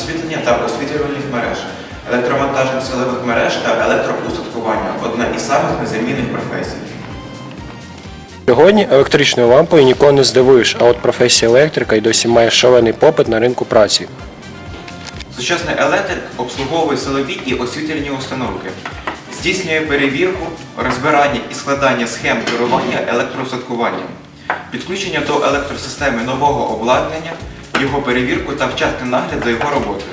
освітлення та освітлювальних мереж, електромонтажних силових мереж та електроустаткування одна із самих незамінних професій. Сьогодні електричною лампою нікого не здивуєш, а от професія електрика й досі має шалений попит на ринку праці. Сучасний електрик обслуговує силові і освітлені установки, здійснює перевірку, розбирання і складання схем керування електроустаткуванням, підключення до електросистеми нового обладнання, його перевірку та вчасний нагляд за його роботою.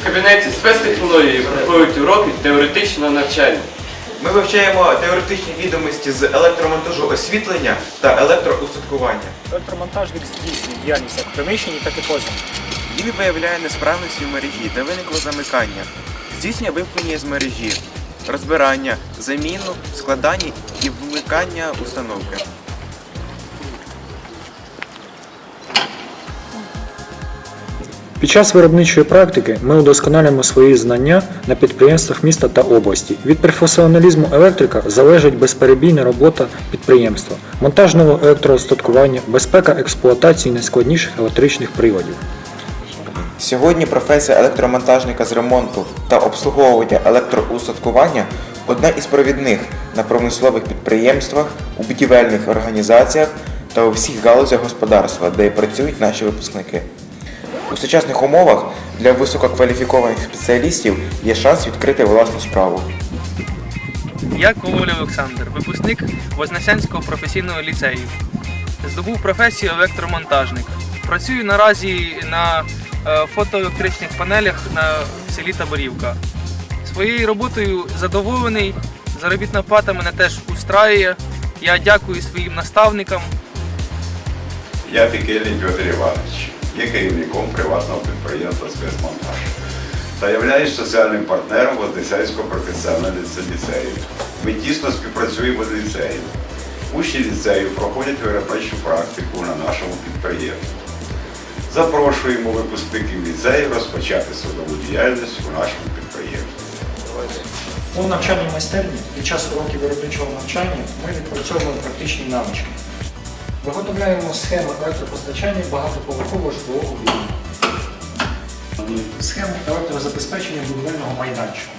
В кабінеті спецтехнології проходять уроки теоретичного навчання. Ми вивчаємо теоретичні відомості з електромонтажу освітлення та електроустаткування. Електромонтажник здійснює діяльність як в приміщенні, так і поза. Він виявляє несправності в мережі, де виникло замикання, здійснює вимкнення з мережі, розбирання, заміну, складання і вмикання установки. Під час виробничої практики ми удосконалюємо свої знання на підприємствах міста та області. Від професіоналізму електрика залежить безперебійна робота підприємства, монтажного електроостаткування, безпека експлуатації найскладніших електричних приладів. Сьогодні професія електромонтажника з ремонту та обслуговування електроустаткування одна із провідних на промислових підприємствах, у будівельних організаціях та у всіх галузях господарства, де працюють наші випускники. У сучасних умовах для висококваліфікованих спеціалістів є шанс відкрити власну справу. Я Коваль Олександр, випускник Вознесенського професійного ліцею. Здобув професію електромонтажник. Працюю наразі на е, фотоелектричних панелях на селі Таборівка. Своєю роботою задоволений, заробітна плата мене теж устраює. Я дякую своїм наставникам. Я Пікельний Петр Іванович, є керівником приватного підприємства «Спецмонтаж» та являюсь соціальним партнером Вознесенського професіонального ліцею. Ми тісно співпрацюємо з ліцеєм. Учні ліцею проходять виробничу практику на нашому підприємстві. Запрошуємо випускників ліцею розпочати судову діяльність у нашому підприємстві. У навчальній майстерні під час уроків виробничого навчання ми відпрацьовуємо практичні навички. Виготовляємо схеми електропостачання багатоповерхового житлового будинку. Схему електрозабезпечення будівельного майданчика.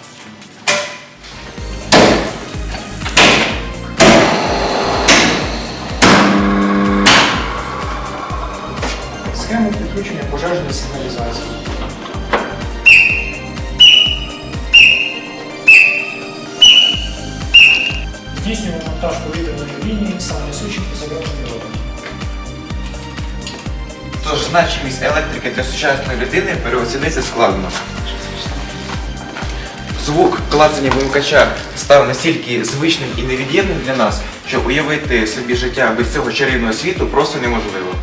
Схему підключення пожежної сигналізації. Здійснюємо монтаж повітряної лінії, самонесучих і загрозних води. Тож значимість електрики для сучасної людини переоцінити складно. Звук клацання вимикача став настільки звичним і невід'ємним для нас, що уявити собі життя без цього чарівного світу просто неможливо.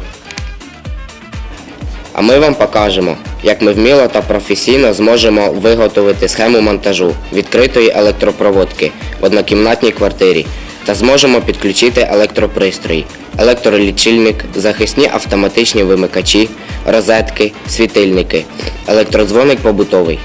А ми вам покажемо, як ми вміло та професійно зможемо виготовити схему монтажу відкритої електропроводки в однокімнатній квартирі та зможемо підключити електропристрої, електролічильник, захисні автоматичні вимикачі, розетки, світильники, електродзвоник побутовий.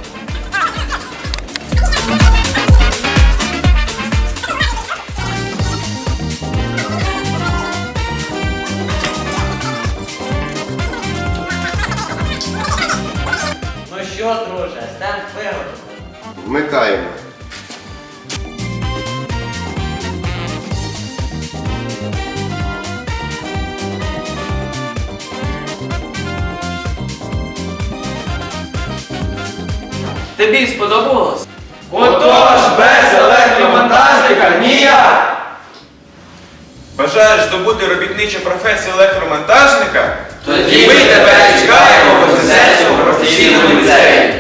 Що, друже, стенд виготовлений. Вмикаємо. Тобі сподобалось? Отож, без електромонтажника ніяк! Бажаєш здобути робітничу професію електромонтажника? Тоді ми тебе чекаємо в Вознесенському професійному ліцеї.